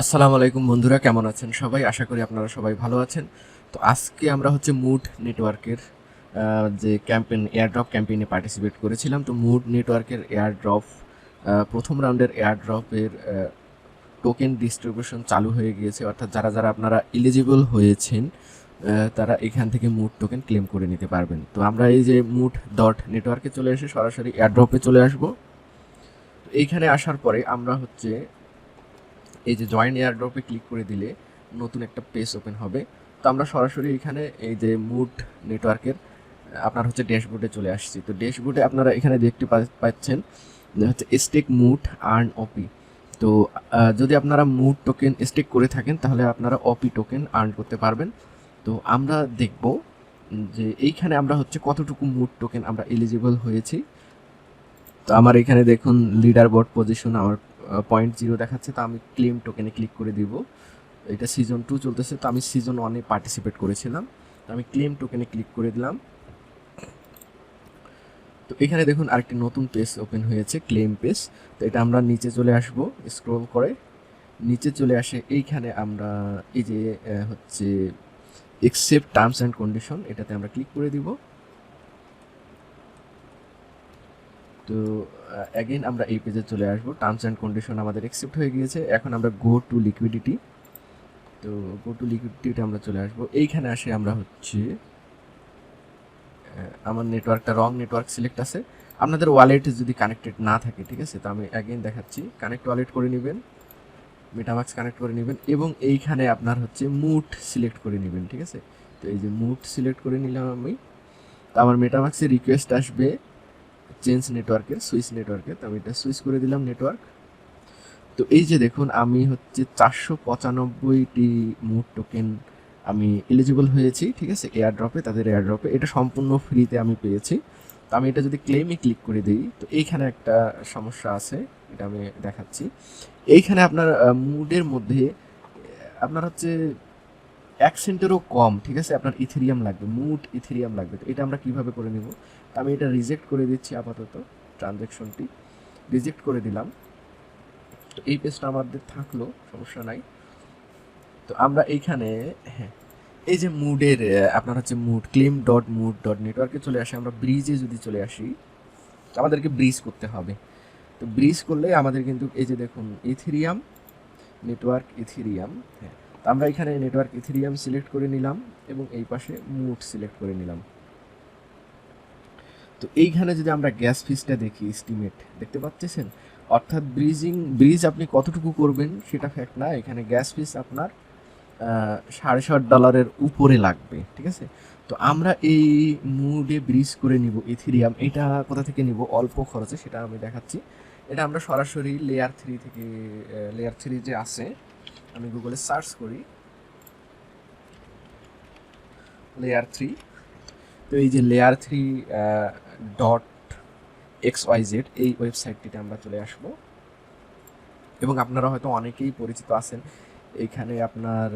আসসালামু আলাইকুম বন্ধুরা, কেমন আছেন সবাই? আশা করি আপনারা সবাই ভালো আছেন। তো আজকে আমরা হচ্ছে মুড নেটওয়ার্কের যে ক্যাম্পেইন এয়ারড্রপ ক্যাম্পেইনে পার্টিসিপেট করেছিলাম। তো মুড নেটওয়ার্কের এয়ারড্রপ প্রথম রাউন্ডের এয়ারড্রপের টোকেন ডিস্ট্রিবিউশন চালু হয়ে গিয়েছে। অর্থাৎ যারা যারা আপনারা এলিজিবল হয়েছেন তারা এখান থেকে মুড টোকেন ক্লেম করে নিতে পারবেন। তো আমরা এই যে মুড ডট নেটওয়ার্কে চলে এসে সরাসরি এয়ারড্রপে চলে আসব। তো এইখানে আসার পরে আমরা হচ্ছে এই যে জয়েন এয়ারড্রপে ক্লিক করে দিলে নতুন একটা পেজ ওপেন হবে। তো আমরা সরাসরি এখানে এই যে মুড নেটওয়ার্কের আপনার হচ্ছে ড্যাশবোর্ডে চলে আসছি। তো ড্যাশবোর্ডে আপনারা এখানে দেখতে পাচ্ছেন হচ্ছে স্টেক মুড আর্ন অপি তো যদি আপনারা মুড টোকেন স্টেক করে থাকেন, তাহলে আপনারা অপি টোকেন আর্ন করতে পারবেন। তো আমরা দেখব যে এইখানে আমরা হচ্ছে কতটুকু মুড টোকেন আমরা এলিজিবল হয়েছি। তো আমার এখানে দেখুন লিডার বোর্ড পজিশন আমার পয়েন্ট জিরো দেখাচ্ছে, তো আমি ক্লেম টোকেনে ক্লিক করে দিব। এটা সিজন টু চলতেছে, তো আমি সিজন ওয়ানে পার্টিসিপেট করেছিলাম। তো আমি ক্লেম টোকেনে ক্লিক করে দিলাম। তো এখানে দেখুন আরেকটি নতুন পেজ ওপেন হয়েছে ক্লেম পেজ তো এটা আমরা নিচে চলে আসব স্ক্রল করে। নিচে চলে আসে, এইখানে আমরা এই যে হচ্ছে এক্সেপ্ট টার্মস অ্যান্ড কন্ডিশন এটাতে আমরা ক্লিক করে দিব। তো অ্যাগেন আমরা এই পেজে চলে আসব। টার্মস অ্যান্ড কন্ডিশন আমাদের অ্যাকসেপ্ট হয়ে গিয়েছে। এখন আমরা গো টু লিকুইডিটি তো গো টু লিকুইডিটিতে আমরা চলে আসব। এইখানে আসে আমরা হচ্ছে আমার নেটওয়ার্কটা রং নেটওয়ার্ক সিলেক্ট আছে। আপনাদের ওয়ালেট যদি কানেক্টেড না থাকে, ঠিক আছে? তো আমি অ্যাগেন দেখাচ্ছি। কানেক্ট ওয়ালেট করে নেবেন। মেটামাক্স কানেক্ট করে নেবেন। এবং এইখানে আপনার হচ্ছে মুড সিলেক্ট করে নেবেন, ঠিক আছে? তো এই যে মুড সিলেক্ট করে নিলাম আমি। তো আমার মেটামাক্সে রিকোয়েস্ট আসবে। চেঞ্জ নেটওয়ার্কের সুইচ নেটওয়ার্কে, তো আমি এটা সুইচ করে দিলাম নেটওয়ার্ক। তো এই যে দেখুন, আমি হচ্ছে চারশো পঁচানব্বইটি মুড টোকেন আমি এলিজিবল হয়েছি, ঠিক আছে? এয়ার ড্রপে তাদের এয়ার ড্রপে এটা সম্পূর্ণ ফ্রিতে আমি পেয়েছি। তো আমি এটা যদি ক্লেমে ক্লিক করে দিই, তো এইখানে একটা সমস্যা আছে, এটা আমি দেখাচ্ছি। এইখানে আপনার মুডের মধ্যে, আপনার হচ্ছে এক সেন্টেরও কম, ঠিক আছে? আপনার ইথেরিয়াম লাগবে মুড ইথেরিয়াম লাগবে। তো এটা আমরা কীভাবে করে নিব? আমি এটা রিজেক্ট করে দিচ্ছি আপাতত ট্রানজ্যাকশনটি রিজেক্ট করে দিলাম। তো এই পেজটা আমাদের থাকল, সমস্যা নাই। তো আমরা এইখানে হ্যাঁ এই যে মুডের আপনার হচ্ছে mood claim dot mood dot নেটওয়ার্কে চলে আসে, আমরা ব্রিজে যদি চলে আসি আমাদেরকে ব্রিজ করতে হবে। তো ব্রিজ করলে আমাদের কিন্তু এই যে দেখুন ইথেরিয়াম নেটওয়ার্ক ইথেরিয়াম হ্যাঁ তো আমরা এখানে নেটওয়ার্ক ইথেরিয়াম সিলেক্ট করে নিলাম এবং এই পাশে মুড সিলেক্ট করে নিলাম। তো এইখানে যদি আমরা গ্যাস ফিসটা দেখি এস্টিমেট দেখতে পাচ্ছেন? অর্থাৎ ব্রিজিং ব্রিজ আপনি কতটুকু করবেন সেটা ফ্যাক্ট না, এখানে গ্যাস ফিস আপনার সাড়ে ষাট ডলারের উপরে লাগবে, ঠিক আছে? তো আমরা এই মুডে ব্রিজ করে নিব ইথিরিয়াম এটা কোথা থেকে নিব? অল্প খরচে, সেটা আমি দেখাচ্ছি। এটা আমরা সরাসরি লেয়ার থ্রি থেকে লেয়ার থ্রি যে আছে, আমি গুগলে সার্চ করি। লেয়ার থ্রি তো এই যে layer three dot X Y Z এই ওয়েবসাইটটিতে আমরা চলে আসব। এবং আপনারা হয়তো অনেকেই পরিচিত আছেন। এখানে আপনার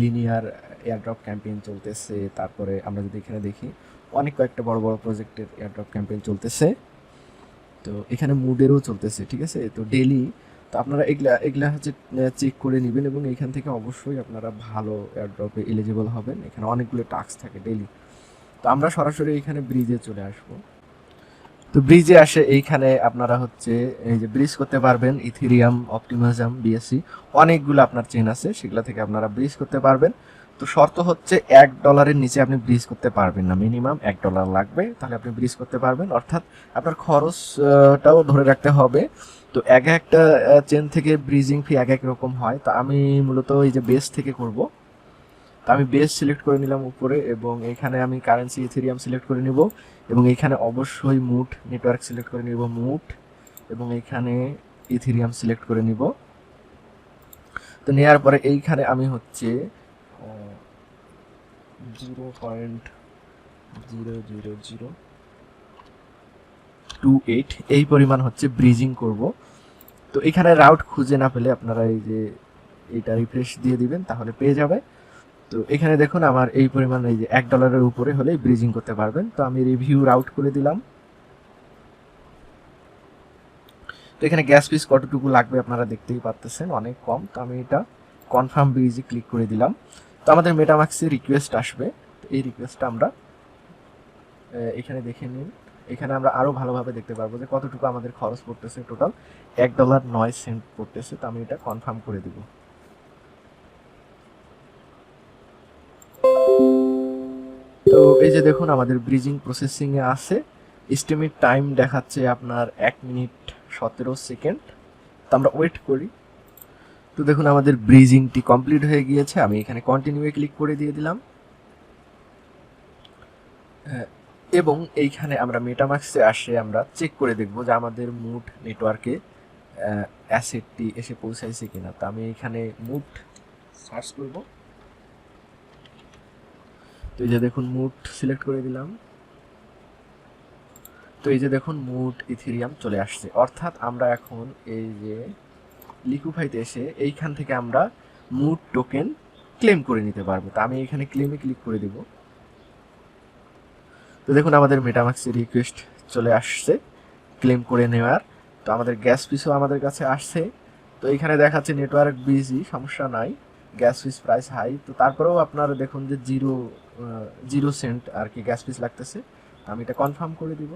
লিনিয়ার এয়ারড্রপ ক্যাম্পেইন চলতেছে। তারপরে আমরা যদি এখানে দেখি, অনেক কয়েকটা বড় বড় প্রজেক্টের এয়ারড্রপ ক্যাম্পেইন চলতেছে। তো এখানে মুডেরও চলতেছে, ঠিক আছে? তো ডেলি তো আপনারা এগুলা এগুলা হচ্ছে চেক করে নেবেন এবং এখান থেকে অবশ্যই আপনারা ভালো এয়ারড্রপে এলিজিবল হবেন। এখানে অনেকগুলো টাস্ক থাকে ডেলি তো আমরা সরাসরি এখানে ব্রিজে চলে আসব। তো ব্রিজে আসে এইখানে আপনারা হচ্ছে এই যে ব্রিজ করতে পারবেন ইথিরিয়াম অপটিমাজম বিএসসি অনেকগুলো আপনার চেন আছে, সেগুলো থেকে আপনারা ব্রিজ করতে পারবেন। তো শর্ত হচ্ছে এক ডলারের নিচে আপনি ব্রিজ করতে পারবেন না মিনিমাম এক ডলার লাগবে, তাহলে আপনি ব্রিজ করতে পারবেন। অর্থাৎ আপনার খরচটাও ধরে রাখতে হবে। তো এক একটা চেন থেকে ব্রিজিং ফি এক এক রকম হয়। তো আমি মূলত এই যে বেস থেকে করব। তো আমি বেস সিলেক্ট করে নিলাম উপরে এবং এখানে আমি কারেন্সি ইথেরিয়াম সিলেক্ট করে নিব এবং এখানে অবশ্যই মুট নেটওয়ার্ক সিলেক্ট করে নিব, মুট এবং এখানে ইথেরিয়াম সিলেক্ট করে নিব। তো নেওয়ার পরে এইখানে আমি হচ্ছে zero point zero zero zero two eight এই পরিমাণ হচ্ছে ব্রিজিং করব। তো এখানে রাউট খুঁজে না পেলে আপনারা এই যে এটা রিফ্রেশ দিয়ে দিবেন, তাহলে পেয়ে যাবে। তো এখানে দেখুন আমার এই পরিমাণ এই যে এক ডলারের উপরে হলে ব্রিজিং করতে পারবেন। তো আমি রিভিউ রাউট করে দিলাম। তো এখানে গ্যাস পিস কতটুকু লাগবে আপনারা দেখতেই পাচ্তেছেন অনেক কম। তো আমি এটা কনফার্ম ব্রিজে ক্লিক করে দিলাম। তো আমাদের মেটামাক্সে রিকোয়েস্ট আসবে। তো এই রিকোয়েস্টটা আমরা এখানে দেখে নিন। এখানে আমরা আরও ভালোভাবে দেখতে পারব যে কতটুকু আমাদের খরচ পড়তেছে টোটাল এক ডলার নয় সেন্ট পড়তেছে। তো আমি এটা কনফার্ম করে দিব। এই যে দেখুন, আমাদের ব্রিজিং প্রসেসিং এ আছে। এস্টিমেট টাইম দেখাচ্ছে আপনার এক মিনিট সতেরো সেকেন্ড তো আমরা ওয়েট করি। তো দেখুন, আমাদের ব্রিজিংটি কমপ্লিট হয়ে গিয়েছে। আমি এখানে কন্টিনিউয়ে ক্লিক করে দিয়ে দিলাম। এবং এইখানে আমরা মেটামাক্সে আসে আমরা চেক করে দেখব যে আমাদের মুড নেটওয়ার্কে অ্যাসেটটি এসে পৌঁছাইছে কিনা। তো আমি এখানে মুড সার্চ করব। তো এই যে দেখুন মুড সিলেক্ট করে দিলাম। তো এই যে দেখুন মুড ইথেরিয়াম চলে আসছে। অর্থাৎ আমরা এখন এই যে লিকুফাইতে এসে এইখান থেকে আমরা মুড টোকেন ক্লেম করে নিতে পারব। তো আমি এখানে ক্লেমে ক্লিক করে দিব। তো দেখুন, আমাদের মেটামাক্সের রিকোয়েস্ট চলে আসছে ক্লেম করে নেওয়ার। তো আমাদের গ্যাস পিসও আমাদের কাছে আসছে। তো এখানে দেখাচ্ছে নেটওয়ার্ক বিজি সমস্যা নাই। গ্যাস পিস প্রাইস হাই তো তারপরেও আপনারা দেখুন যে জিরো জিরো সেন্ট আর কি গ্যাস পিস লাগতেছে। আমি এটা কনফার্ম করে দিব।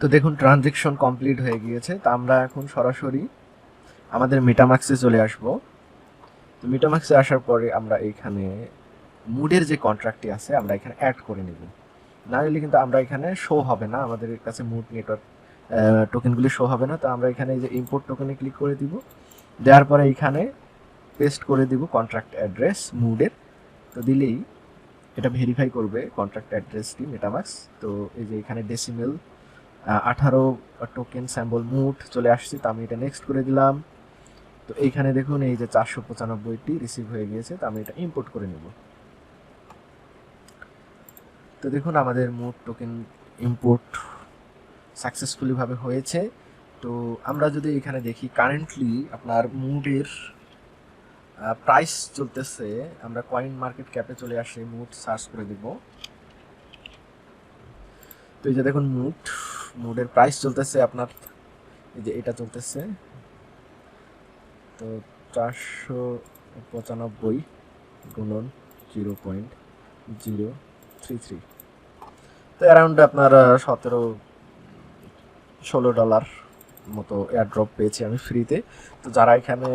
তো দেখুন ট্রানজেকশন কমপ্লিট হয়ে গিয়েছে। তো আমরা এখন সরাসরি আমাদের মেটামাক্সে চলে আসব। তো মেটামাক্সে আসার পরে আমরা এইখানে মুডের যে কন্ট্রাক্টটি আছে, আমরা এখানে অ্যাড করে নেব। না হলে কিন্তু আমরা এখানে শো হবে না। আমাদের কাছে মুড নেটওয়ার্ক টোকেনগুলি শো হবে না। তো আমরা এখানে এই যে ইম্পোর্ট টোকেনে ক্লিক করে দিব। দেওয়ার পরে এইখানে পেস্ট করে দিব কন্ট্রাক্ট অ্যাড্রেস মুডের তো দিলেই এটা ভেরিফাই করবে কন্ট্রাক্ট অ্যাড্রেসটি মেটামাক্স তো এই যে এখানে ডেসিমেল আঠারো টোকেন স্যাম্বল মুড চলে আসছে, তো আমি এটা নেক্সট করে দিলাম। তো এইখানে দেখুন এই যে চারশো পঁচানব্বইটি রিসিভ হয়ে গিয়েছে, তো আমি এটা ইম্পোর্ট করে নেব। তো দেখুন আমাদের মুড টোকেন ইম্পোর্ট সাকসেসফুলিভাবে হয়েছে। তো আমরা যদি এখানে দেখি কারেন্টলি আপনার মুডের প্রাইস চলতেছে, আমরা কয়েন মার্কেট ক্যাপে চলে আসি মুড সার্চ করে দিব তো এই যে দেখুন মুড মুডের প্রাইস চলতেছে আপনার, এই যে এটা চলতেছে। তো চারশো পঁচানব্বই গুণন zero point zero three three. তো অ্যারাউন্ড আপনার সতেরো, ষোলো ডলার মতো এয়ারড্রপ পেয়েছি আমি ফ্রিতে তো যারা এখানে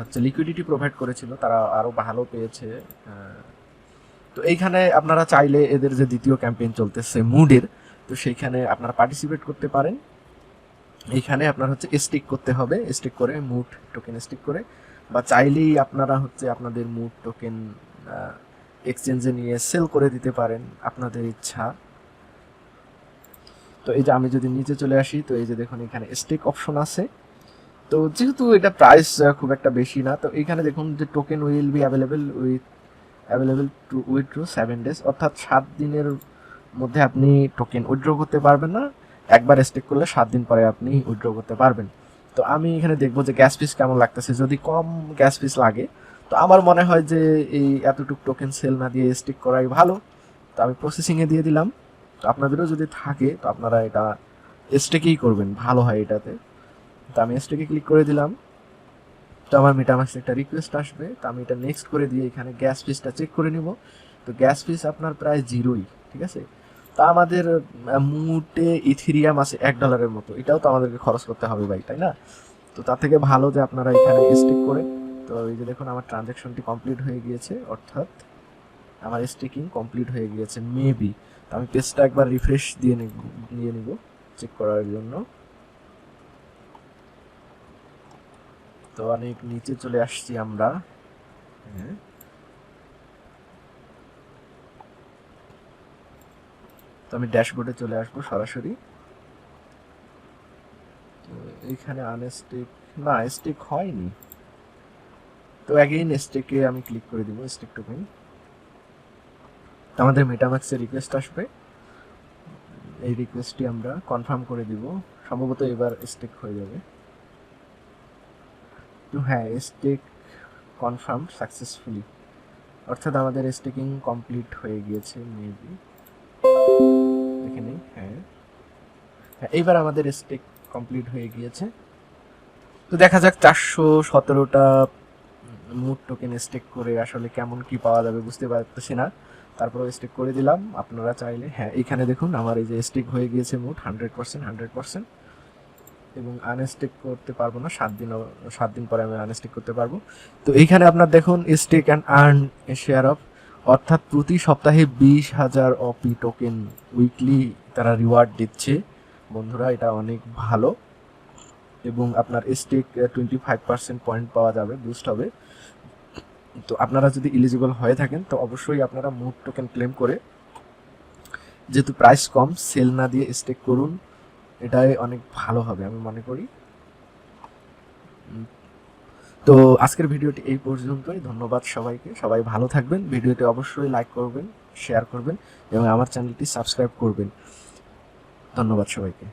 হচ্ছে লিকুইডিটি প্রোভাইড করেছিল, তারা আরও ভালো পেয়েছে তো এইখানে আপনারা চাইলে এদের যে দ্বিতীয় ক্যাম্পেইন চলতেছে মুডের, তো সেইখানে আপনারা পার্টিসিপেট করতে পারেন। এইখানে আপনার হচ্ছে স্টিক করতে হবে স্টিক করে মুড টোকেন স্টিক করে। বা চাইলেই আপনারা হচ্ছে আপনাদের মুড টোকেন এক্সচেঞ্জে নিয়ে সেল করে দিতে পারেন আপনাদের ইচ্ছা। তো এই যে আমি যদি নিচে চলে আসি, তো এই যে দেখুন এখানে স্টেক অপশন আছে। তো যেহেতু এটা প্রাইস খুব একটা বেশি না, তো এখানে দেখুন যে token will be available with available to withdraw seven days অর্থাৎ সাত দিনের মধ্যে আপনি টোকেন উইথড্র করতে পারবেন না। একবার স্টেক করলে সাত দিন পরে আপনি উইথড্র করতে পারবেন। তো আমি এখানে দেখব যে গ্যাস ফিস কেমন লাগতেছে। যদি কম গ্যাস ফিস লাগে, তো আমার মনে হয় যে এই এতটুকু টোকেন সেল না দিয়ে স্টিক করাই ভালো। তো আমি প্রসেসিংয়ে দিয়ে দিলাম। তো আপনাদেরও যদি থাকে, তো আপনারা এটা স্টেকেই করবেন, ভালো হয় এটাতে। তো আমি স্টেকে ক্লিক করে দিলাম। তো আমার মেটামাক্স একটা রিকোয়েস্ট আসবে, তো আমি এটা নেক্সট করে দিয়ে এখানে গ্যাস ফিসটা চেক করে নিব। তো গ্যাস ফিস আপনার প্রায় জিরোই ঠিক আছে? তা আমাদের মুটে ইথিরিয়াম আছে এক ডলারের মতো। এটাও তো আমাদেরকে খরচ করতে হবে ভাই, তাই না? তো তার থেকে ভালো যে আপনারা এখানে স্টেক করে, তো এই যে দেখুন আমার ট্রানজ্যাকশনটি কমপ্লিট হয়ে গিয়েছে, অর্থাৎ আমার স্টেকিং কমপ্লিট হয়ে গিয়েছে মেবি আমি পেজটা একবার রিফ্রেশ দিয়ে নিব নিয়ে নিব চেক করার জন্য। তো অনেক নিচে চলে আসছি আমরা। হ্যাঁ। তো আমি ড্যাশবোর্ডে চলে আসব সরাসরি। তো এইখানে আনস্টিক না স্টিক হয়নি। তো অ্যাগেইন স্টেকে আমি ক্লিক করে দিব স্টিক টোকেন আমাদের মেটাম্যাক্সের রিকোয়েস্ট আসবে। এই রিকোয়েস্টটি আমরা কনফার্ম করে দিব। সম্ভবত এবার স্টেক হয়ে যাবে। তো হ্যাঁ স্টেক কনফার্ম সাকসেসফুলি অর্থাৎ আমাদের স্টেকিং কমপ্লিট হয়ে গিয়েছে মেবি দেখে নেই হ্যাঁ। হ্যাঁ এইবার আমাদের স্টেক কমপ্লিট হয়ে গিয়েছে। তো দেখা যাক চারশো সতেরোটা মুড টোকেন স্টেক করে আসলে কেমন কি পাওয়া যাবে, বুঝতে পারতেছি না। তারপরে স্টেক করে দিলাম। আপনারা চাইলে হ্যাঁ এখানে দেখুন, আমার এই যে স্টিক হয়ে গিয়েছে মোট হান্ড্রেড পার্সেন্ট হান্ড্রেড পার্সেন্ট এবং আনস্টেক করতে পারব না, সাত দিন সাত দিন পরে আমি আনস্টেক করতে পারব। তো এইখানে আপনার দেখুন stake and earn share of অর্থাৎ প্রতি সপ্তাহে বিশ হাজার অপি টোকেন উইকলি তারা রিওয়ার্ড দিচ্ছে। বন্ধুরা, এটা অনেক ভালো। এবং আপনার stick twenty five percent point পাওয়া যাবে বুস্ট হবে। তো আপনারা যদি এলিজিবল হয়ে থাকেন, তো অবশ্যই আপনারা মুড টোকেন ক্লেম করে যেহেতু প্রাইস কম সেল না দিয়ে স্টেক করুন। এটাই অনেক ভালো হবে, আমি মনে করি। তো আজকের ভিডিওটি এই পর্যন্তই। ধন্যবাদ সবাইকে। সবাই ভালো থাকবেন। ভিডিওটি অবশ্যই লাইক করবেন শেয়ার করবেন এবং আমার চ্যানেলটি সাবস্ক্রাইব করবেন। ধন্যবাদ সবাইকে।